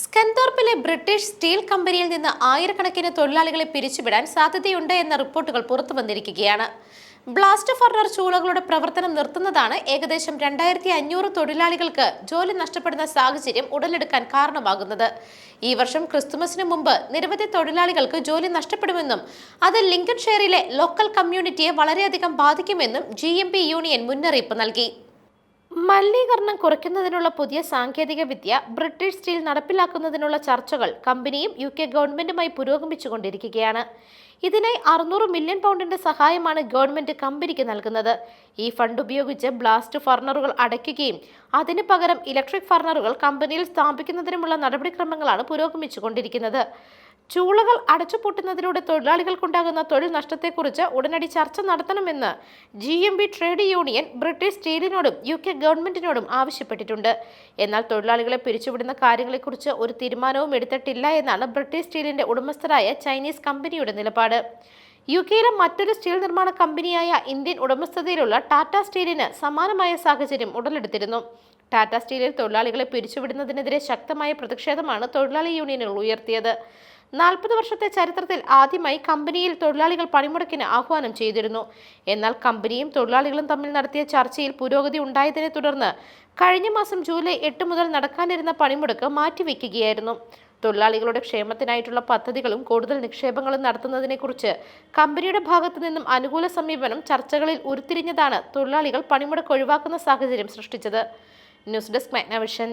സ്കൻതോർപ്പിലെ British steel കമ്പനിയിൽ നിന്ന് ആയിരക്കണക്കിന് തൊഴിലാളികളെ പിരിച്ചുവിടാൻ സാധ്യതയുണ്ട് എന്ന റിപ്പോർട്ടുകൾ പുറത്തു വന്നിരിക്കുകയാണ്. ബ്ലാസ്റ്റ് ഫർണർ ചൂളകളുടെ പ്രവർത്തനം നിർത്തുന്നതാണ് ഏകദേശം രണ്ടായിരത്തി അഞ്ഞൂറ് തൊഴിലാളികൾക്ക് ജോലി നഷ്ടപ്പെടുന്ന സാഹചര്യം ഉടലെടുക്കാൻ കാരണമാകുന്നത്. ഈ വർഷം ക്രിസ്തുമസിന് മുമ്പ് നിരവധി തൊഴിലാളികൾക്ക് ജോലി നഷ്ടപ്പെടുമെന്നും അത് ലിങ്കൺഷെയറിലെ ലോക്കൽ കമ്മ്യൂണിറ്റിയെ വളരെയധികം ബാധിക്കുമെന്നും ജി യൂണിയൻ മുന്നറിയിപ്പ് നൽകി. മലിനീകരണം കുറയ്ക്കുന്നതിനുള്ള പുതിയ സാങ്കേതിക വിദ്യ ബ്രിട്ടീഷ് സ്റ്റീൽ നടപ്പിലാക്കുന്നതിനുള്ള ചർച്ചകൾ കമ്പനിയും യു കെ ഗവൺമെന്റുമായി പുരോഗമിച്ചുകൊണ്ടിരിക്കുകയാണ്. ഇതിനായി അറുന്നൂറ് മില്യൺ പൗണ്ടിന്റെ സഹായമാണ് ഗവൺമെന്റ് കമ്പനിക്ക് നൽകുന്നത്. ഈ ഫണ്ട് ഉപയോഗിച്ച് ബ്ലാസ്റ്റ് ഫർണറുകൾ അടയ്ക്കുകയും അതിനു പകരം ഇലക്ട്രിക് ഫർണറുകൾ കമ്പനിയിൽ സ്ഥാപിക്കുന്നതിനുമുള്ള നടപടിക്രമങ്ങളാണ് പുരോഗമിച്ചുകൊണ്ടിരിക്കുന്നത്. ചൂളകൾ അടച്ചുപൂട്ടുന്നതിലൂടെ തൊഴിലാളികൾക്കുണ്ടാകുന്ന തൊഴിൽ നഷ്ടത്തെക്കുറിച്ച് ഉടനടി ചർച്ച നടത്തണമെന്ന് G M B trade union British സ്റ്റീലിനോടും U K ഗവൺമെന്റിനോടും ആവശ്യപ്പെട്ടിട്ടുണ്ട്. എന്നാൽ തൊഴിലാളികളെ പിരിച്ചുവിടുന്ന കാര്യങ്ങളെക്കുറിച്ച് ഒരു തീരുമാനവും എടുത്തിട്ടില്ല എന്നാണ് ബ്രിട്ടീഷ് സ്റ്റീലിന്റെ ഉടമസ്ഥരായ ചൈനീസ് കമ്പനിയുടെ നിലപാട്. യു കെയിലെ മറ്റൊരു സ്റ്റീൽ നിർമ്മാണ കമ്പനിയായ ഇന്ത്യൻ ഉടമസ്ഥതയിലുള്ള ടാറ്റ സ്റ്റീലിന് സമാനമായ സാഹചര്യം ഉടലെടുത്തിരുന്നു. ടാറ്റ സ്റ്റീലിൽ തൊഴിലാളികളെ പിരിച്ചുവിടുന്നതിനെതിരെ ശക്തമായ പ്രതിഷേധമാണ് തൊഴിലാളി യൂണിയനുകൾ ഉയർത്തിയത്. നാൽപ്പത് വർഷത്തെ ചരിത്രത്തിൽ ആദ്യമായി കമ്പനിയിൽ തൊഴിലാളികൾ പണിമുടക്കിന് ആഹ്വാനം ചെയ്തിരുന്നു. എന്നാൽ കമ്പനിയും തൊഴിലാളികളും തമ്മിൽ നടത്തിയ ചർച്ചയിൽ പുരോഗതി ഉണ്ടായതിനെ തുടർന്ന് കഴിഞ്ഞ മാസം ജൂലൈ എട്ട് മുതൽ നടക്കാനിരുന്ന പണിമുടക്ക് മാറ്റിവെക്കുകയായിരുന്നു. തൊഴിലാളികളുടെ ക്ഷേമത്തിനായിട്ടുള്ള പദ്ധതികളും കൂടുതൽ നിക്ഷേപങ്ങളും നടത്തുന്നതിനെക്കുറിച്ച് കമ്പനിയുടെ ഭാഗത്തു നിന്നും അനുകൂല സമീപനം ചർച്ചകളിൽ ഉരുത്തിരിഞ്ഞതാണ് തൊഴിലാളികൾ പണിമുടക്ക് ഒഴിവാക്കുന്ന സാഹചര്യം സൃഷ്ടിച്ചത്. News desk Magnavision.